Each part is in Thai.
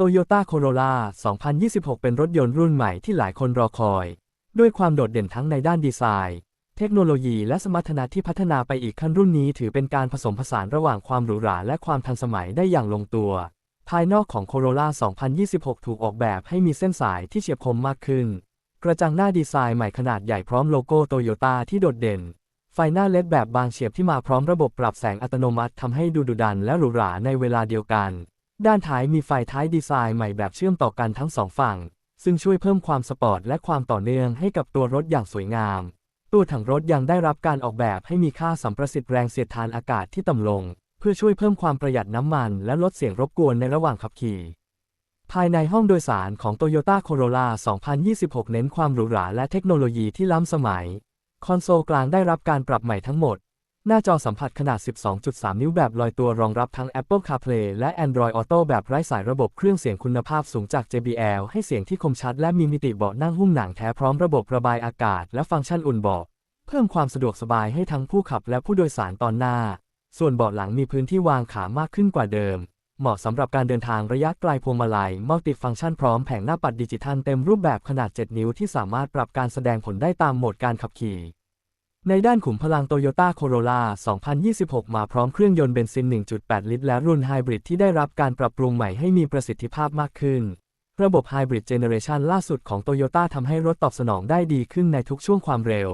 Toyota Corolla 2026 เป็นรถยนต์รุ่นใหม่ที่หลายคนรอคอย ด้วยความโดดเด่นทั้งในด้านดีไซน์ เทคโนโลยีและสมรรถนะที่พัฒนาไปอีกขั้นรุ่นนี้ถือเป็นการผสมผสานระหว่างความหรูหราและความทันสมัยได้อย่างลงตัว ภายนอกของ Corolla 2026 ถูกออกแบบให้มีเส้นสายที่เฉียบคมมากขึ้น กระจังหน้าดีไซน์ใหม่ขนาดใหญ่พร้อมโลโก้โตโยต้าที่โดดเด่น ไฟหน้าเลดแบบบางเฉียบที่มาพร้อมระบบปรับแสงอัตโนมัติทำให้ดูดุดันและหรูหราในเวลาเดียวกัน ด้านท้ายมีไฟท้ายดีไซน์ใหม่แบบเชื่อมต่อกันทั้งสองฝั่ง ซึ่งช่วยเพิ่มความสปอร์ตและความต่อเนื่องให้กับตัวรถอย่างสวยงาม ตัวถังรถยังได้รับการออกแบบให้มีค่าสัมประสิทธิ์แรงเสียดทานอากาศที่ต่ำลง เพื่อช่วยเพิ่มความประหยัดน้ำมันและลดเสียงรบกวนในระหว่างขับขี่ ภายในห้องโดยสารของ Toyota Corolla 2026 เน้นความหรูหราและเทคโนโลยีที่ล้ำสมัย คอนโซลกลางได้รับการปรับใหม่ทั้งหมด หน้าจอสัมผัสขนาด 12.3 นิ้วแบบลอยตัวรองรับทั้ง Apple CarPlay และ Android Auto แบบไร้สายระบบเครื่องเสียงคุณภาพสูงจาก JBL ให้เสียงที่คมชัดและมีมิติเบาะนั่งหุ้มหนังแท้พร้อมระบบระบายอากาศและฟังก์ชันอุ่นเบาะเพิ่มความสะดวกสบายให้ทั้งผู้ขับและผู้โดยสารตอนหน้า ส่วนเบาะหลังมีพื้นที่วางขามากขึ้นกว่าเดิม เหมาะสำหรับการเดินทางระยะไกลพวงมาลัยมัลติฟังก์ชันพร้อมแผงหน้าปัดดิจิทัลเต็มรูปแบบขนาด 7 นิ้วที่สามารถปรับการแสดงผลได้ตามโหมดการขับขี่ ในด้านขุมพลัง Toyota Corolla 2026 มาพร้อมเครื่องยนต์เบนซิน 1.8 ลิตร และรุ่นไฮบริดที่ได้รับการปรับปรุงใหม่ให้มีประสิทธิภาพมากขึ้น ระบบไฮบริดเจเนเรชันล่าสุดของ Toyota ทำให้รถตอบสนองได้ดีขึ้นในทุกช่วงความเร็ว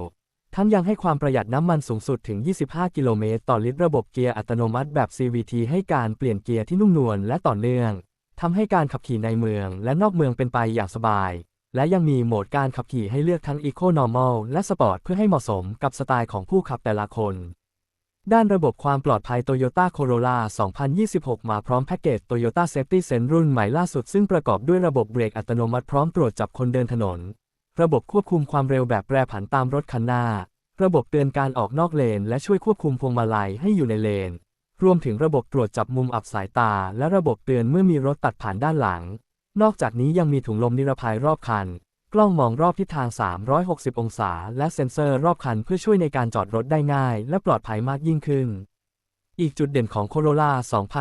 ทั้งยังให้ความประหยัดน้ำมันสูงสุดถึง 25 กิโลเมตร ต่อลิตร ระบบเกียร์อัตโนมัติแบบ CVT ให้การเปลี่ยนเกียร์ที่นุ่มนวลและต่อเนื่องทำให้การขับขี่ในเมืองและนอกเมืองเป็นไปอย่างสบาย และยังมีโหมดการขับขี่ให้เลือกทั้ง Eco Normal และ Sport เพื่อให้เหมาะสมกับสไตล์ของผู้ขับแต่ละคน ด้านระบบความปลอดภัย Toyota Corolla 2026 มาพร้อมแพ็กเกจ Toyota Safety Sense รุ่นใหม่ล่าสุดซึ่งประกอบด้วยระบบเบรกอัตโนมัติพร้อมตรวจจับคนเดินถนน ระบบควบคุมความเร็วแบบแปรผันตามรถคันหน้า ระบบเตือนการออกนอกเลน และช่วยควบคุมพวงมาลัยให้อยู่ในเลน รวมถึงระบบตรวจจับมุมอับสายตา และระบบเตือนเมื่อมีรถตัดผ่านด้านหลัง นอกจากนี้ยังมีถุงลมนิรภัยรอบคัน กล้องมองรอบทิศทาง 360 องศา และเซ็นเซอร์รอบคันเพื่อช่วยในการจอดรถได้ง่าย และปลอดภัยมากยิ่งขึ้น อีกจุดเด่นของ Corolla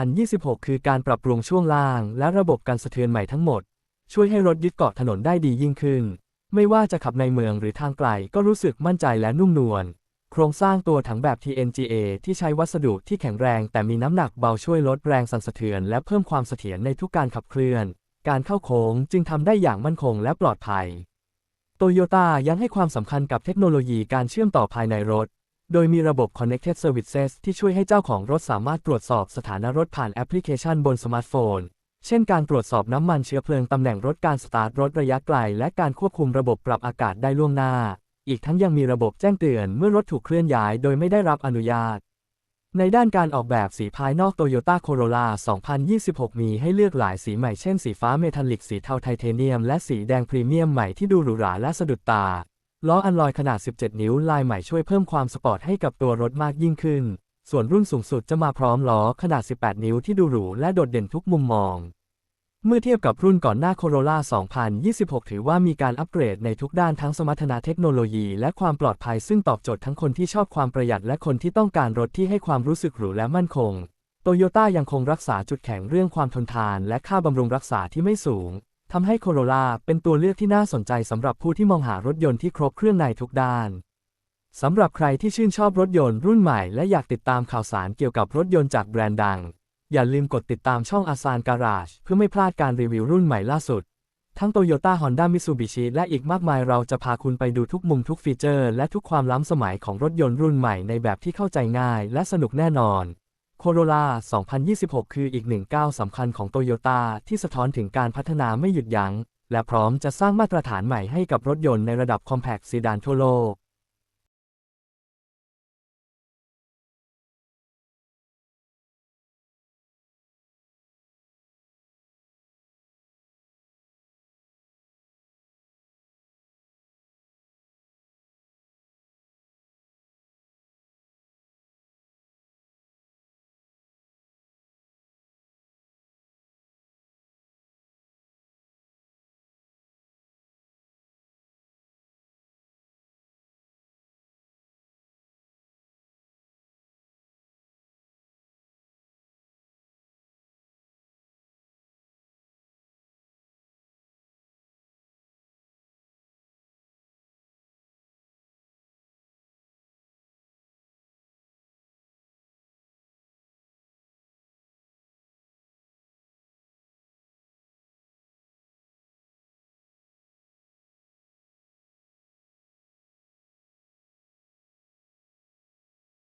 2026 คือการปรับปรุงช่วงล่าง และระบบการสะเทือนใหม่ทั้งหมด ช่วยให้รถยึดเกาะถนนได้ดียิ่งขึ้น ไม่ว่าจะขับในเมืองหรือทางไกลก็รู้สึกมั่นใจและนุ่มนวลโครงสร้างตัวถังแบบ TNGA ที่ใช้วัสดุที่แข็งแรง แต่มีน้ำหนักเบาช่วยลดแรงสั่นสะเทือน และเพิ่มความเสถียรในทุกการขับเคลื่อน การเข้าโค้งจึงทำได้อย่างมั่นคงและปลอดภัย โตโยต้ายังให้ความสำคัญกับเทคโนโลยีการเชื่อมต่อภายในรถ โดยมีระบบ Connected Services ที่ช่วยให้เจ้าของรถสามารถตรวจสอบสถานะรถผ่านแอปพลิเคชันบนสมาร์ทโฟน เช่นการตรวจสอบน้ำมันเชื้อเพลิงตำแหน่งรถการสตาร์ทรถระยะไกล และการควบคุมระบบปรับอากาศได้ล่วงหน้า อีกทั้งยังมีระบบแจ้งเตือนเมื่อรถถูกเคลื่อนย้ายโดยไม่ได้รับอนุญาต ในด้านการออกแบบสีภายนอก Toyota Corolla 2026 มีให้เลือกหลายสีใหม่เช่นสีฟ้าเมทัลลิก สีเทาไทเทเนียม และสีแดงพรีเมียมใหม่ที่ดูหรูหราและสะดุดตา ล้ออันลอยขนาด 17 นิ้วลายใหม่ช่วยเพิ่มความสปอร์ตให้กับตัวรถมากยิ่งขึ้น ส่วนรุ่นสูงสุดจะมาพร้อมล้อขนาด 18 นิ้วที่ดูหรูและโดดเด่นทุกมุมมอง เมื่อเทียบกับรุ่นก่อนหน้า Corolla 2026 ถือว่ามีการอัปเกรดในทุกด้านทั้งสมรรถนะเทคโนโลยีและความปลอดภัยซึ่งตอบโจทย์ทั้งคนที่ชอบความประหยัดและคนที่ต้องการรถที่ให้ความรู้สึกหรูและมั่นคง โตโยต้ายังคงรักษาจุดแข็งเรื่องความทนทานและค่าบำรุงรักษาที่ไม่สูง ทำให้ Corolla เป็นตัวเลือกที่น่าสนใจสำหรับผู้ที่มองหารถยนต์ที่ครบเครื่องในทุกด้านสำหรับใครที่ชื่นชอบรถยนต์รุ่นใหม่และอยากติดตามข่าวสารเกี่ยวกับรถยนต์จากแบรนด์ดัง อย่าลืมกดติดตามช่องอาซานการาจเพื่อไม่พลาดการรีวิวรุ่นใหม่ล่าสุด ทั้ง Toyota Honda Mitsubishi และอีกมากมายเราจะพาคุณไปดูทุกมุมทุกฟีเจอร์ และทุกความล้ำสมัยของรถยนต์รุ่นใหม่ในแบบที่เข้าใจง่ายและสนุกแน่นอน Corolla 2026 คืออีกหนึ่งก้าวสำคัญของ Toyota ที่สะท้อนถึงการพัฒนาไม่หยุดยัง้ง และพร้อมจะสร้างมาตรฐานใหม่ให้กับรถยนต์ในระดับ Compact Sedan ทั่วโลก